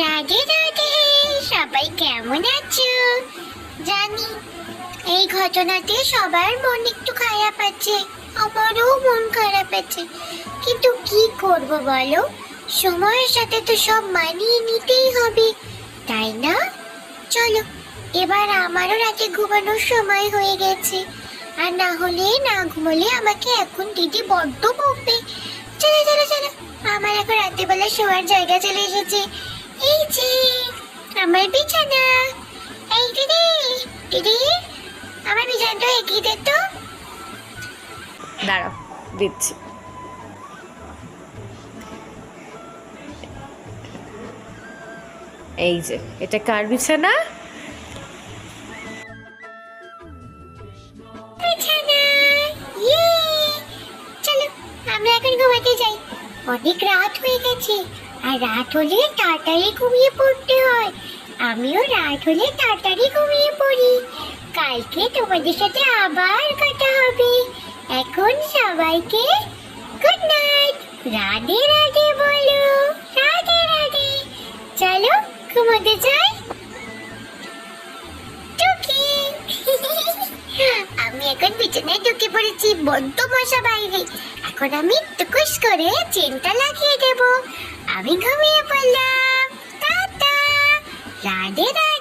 রাধে রাধে, সবাই কেমন আছো? জানি এই ঘটনাতে সবার মন একটু খারাপ আছে, আমারও মন খারাপ আছে। কিন্তু কি করব বলো? সময়ের সাথে তো সব মানিয়ে নিতেই হবে, তাই না? চলো, এবার আমারও রাতে ঘুমানোর সময় হয়ে গেছে। আর না হলে, না ঘুমোলে আমাকে এখন দিদি বড্ড বকবে। চলো চলো চলো, আমার এখন রাত্রিবেলা শোয়ার জায়গা চলে এসেছে। এই যে আমার বিছানা। এই দিদি দিদি আমার বিছানাটা এগিয়ে দে তো। দাঁড়াও দিচ্ছি। এই যে এটা কার বিছানা? ইয়ে। আমরা এখন ঘুমাতে যাই। অনেক রাত হয়ে গেছে। আর রাত হলে তাড়াতাড়ি ঘুমিয়ে পড়তে হয়। আমিও রাত হলে তাড়াতাড়ি ঘুমিয়ে পড়ি। কালকে তোমাদের সাথে আবার কথা হবে। এখন সবাইকে গুড নাইট রাধে রাধে বলো। রাধে রাধে। চলো ঘুমোতে যাই। আমি এখন বিছানায় ঢুকে পড়েছি, বড্ড মশা বাইরে। এখন আমি টুকুস করে চেনটা লাগিয়ে দেব। আমি ঘুমিয়ে পড়লাম। টাটা। রাধে রাধে।